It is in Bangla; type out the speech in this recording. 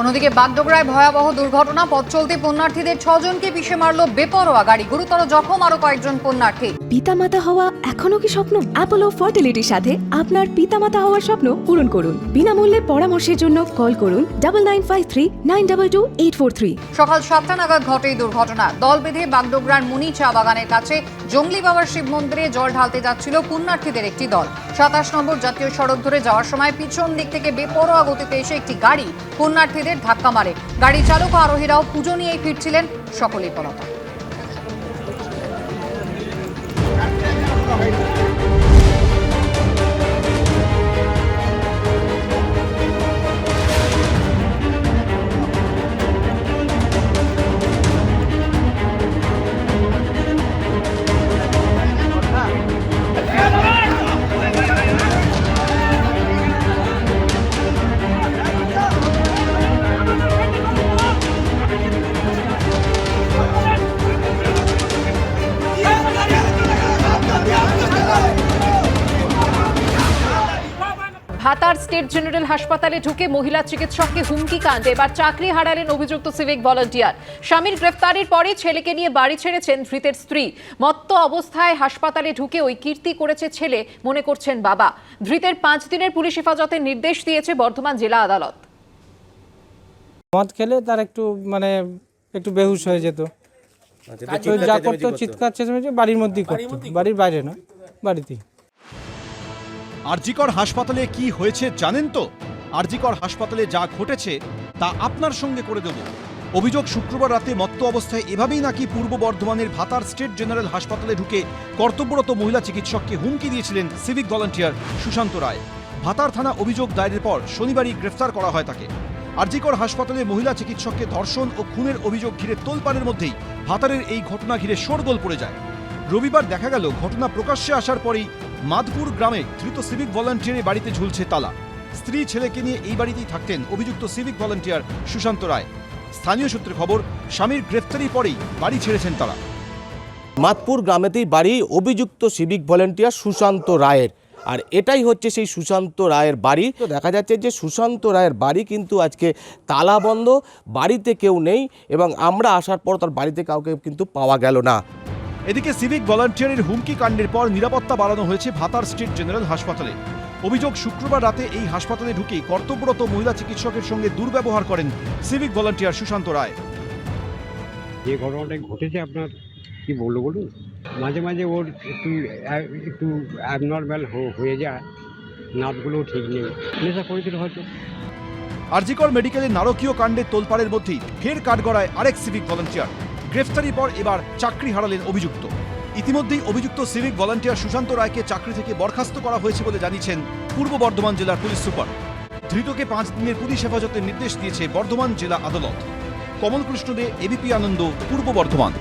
অন্যদিকে বাগডোগরায় ভয়াবহ দুর্ঘটনা, পথ চলতে পুণ্যার্থীদের ছজনকে পিষে মারল বেপরোয়া গাড়ি। গুরুতর জখম আরও কয়েকজন পুণ্যার্থী। পিতামাতা হওয়া এখনও কি স্বপ্ন? অ্যাপোলো ফার্টিলিটির সাথে আপনার পিতামাতা হওয়ার স্বপ্ন পূরণ করুন। বিনামূল্যে পরামর্শের জন্য কল করুন double nine five three nine double two eight four three সকাল সাতটা নাগাদ ঘটে দুর্ঘটনা। দল বেঁধে বাগডোগরার মুনি চা বাগানের কাছে জঙ্গলি বাবার শিব মন্দিরে জল ঢালতে যাচ্ছিল পুণ্যার্থীদের একটি দল। সাতাশ নম্বর জাতীয় সড়ক ধরে যাওয়ার সময় পিছন দিক থেকে বেপরোয়া গতিতে এসে একটি গাড়ি পুণ্যার্থীদের ধাক্কা মারে। গাড়ি চালক আরোহীরাও পুজো নিয়েই ফিরছিলেন সকলেই পলাতক। Okay. ভাতার স্টেট জেনারেল হাসপাতালে ঢুকে মহিলা চিকিৎসককে হুমকি কাণ্ড। এবার চাকরি হারালেন অভিযুক্ত সিভিক ভলান্টিয়ার। স্বামীর গ্রেফতারির পরে ছেলেকে নিয়ে বাড়ি ছেড়েছেন ধৃতের স্ত্রী। মত্ত অবস্থায় হাসপাতালে ঢুকে ওই কীর্তি করেছে ছেলে মনে করছেন বাবা। ধৃতের পাঁচ দিনের পুলিশ হেফাজতের নির্দেশ দিয়েছে বর্ধমান জেলা আদালত। মদ খেলে তার একটু মানে একটু বেহুশ হয়ে যেত। যা করতো চিৎকার চেঁচামেচি বাড়ির মধ্যেই করতো। বাড়ির বাইরে না বাড়িতেই। আরজিকর হাসপাতালে কি হয়েছে জানেন তো? আরজিকর হাসপাতালে যা ঘটেছে, তা আপনার সঙ্গে করে দেব। অভিযোগ শুক্রবার রাতে মত্ত অবস্থায় এভাবেই নাকি পূর্ব বর্ধমানের ভাতার স্টেট জেনারেল হাসপাতালে ঢুকে কর্তব্যরত মহিলা চিকিৎসককে হুমকি দিয়েছিলেন সিভিক ভলান্টিয়ার সুশান্ত রায়। ভাতার থানা অভিযোগ দায়েরের পর শনিবারই গ্রেফতার করা হয় তাকে। আরজিকর হাসপাতালে মহিলা চিকিৎসককে ধর্ষণ ও খুনের অভিযোগ ঘিরে তোলপাড়ের মধ্যেই ভাতারের এই ঘটনা ঘিরে শোরগোল পড়ে যায়। রবিবার দেখা গেল, ঘটনা প্রকাশ্যে আসার পরেই মাদপুর গ্রামে ধৃত সিভিক ভলান্টিয়ারের বাড়িতে ঝুলছে তালা। স্ত্রী ছেলেকে নিয়ে এই বাড়িতেই থাকতেন অভিযুক্ত সিভিক ভলান্টিয়ার সুশান্ত রায়। স্থানীয় সূত্রে খবর, স্বামীর গ্রেফতারি পরেই বাড়ি ছেড়েছেন তারা। মাতপুর গ্রামেতেই বাড়ি অভিযুক্ত সিভিক ভলেন্টিয়ার সুশান্ত রায়ের। আর এটাই হচ্ছে সেই সুশান্ত রায়ের বাড়ি। তো দেখা যাচ্ছে যে সুশান্ত রায়ের বাড়ি কিন্তু আজকে তালা বন্ধ, বাড়িতে কেউ নেই এবং আমরা আসার পর তার বাড়িতে কাউকে কিন্তু পাওয়া গেল না। এদিকে সিভিক ভলান্টিয়ারের হুমকি কাণ্ডের পর নিরাপত্তা বাড়ানো হয়েছে ভাতার স্টেট জেনারেল হাসপাতালে। অভিযোগ শুক্রবার রাতে এই হাসপাতালে ঢুকে কর্তব্যরত মহিলা চিকিৎসকের সঙ্গে দুর্ব্যবহার করেন সিভিক ভলান্টিয়ার সুশান্ত রায়। যে ঘটনাটা ঘটেছে আপনার কি বলব বলুন? মাঝে মাঝে ওর একটু একটু অ্যাবনর্ম্যাল হয়ে যায় নাটগুলোও ঠিক নেই নেশা করেছিল হয়তো। আরজিকর মেডিকেলের নারকীয় কাণ্ডের তোলপাড়ের মধ্যেই ফের কাঠগড়ায় আরেক সিভিক ভলান্টিয়ার। গ্রেফতারির পর এবার চাকরি হারালেন অভিযুক্ত। ইতিমধ্যেই অভিযুক্ত সিভিক ভলান্টিয়ার সুশান্ত রায়কে চাকরি থেকে বরখাস্ত করা হয়েছে বলে জানিয়েছেন পূর্ব বর্ধমান জেলার পুলিশ সুপার। ধৃতকে পাঁচ দিনের পুলিশ হেফাজতের নির্দেশ দিয়েছে বর্ধমান জেলা আদালত। কমলকৃষ্ণ দে এবিপি আনন্দ, পূর্ব বর্ধমান।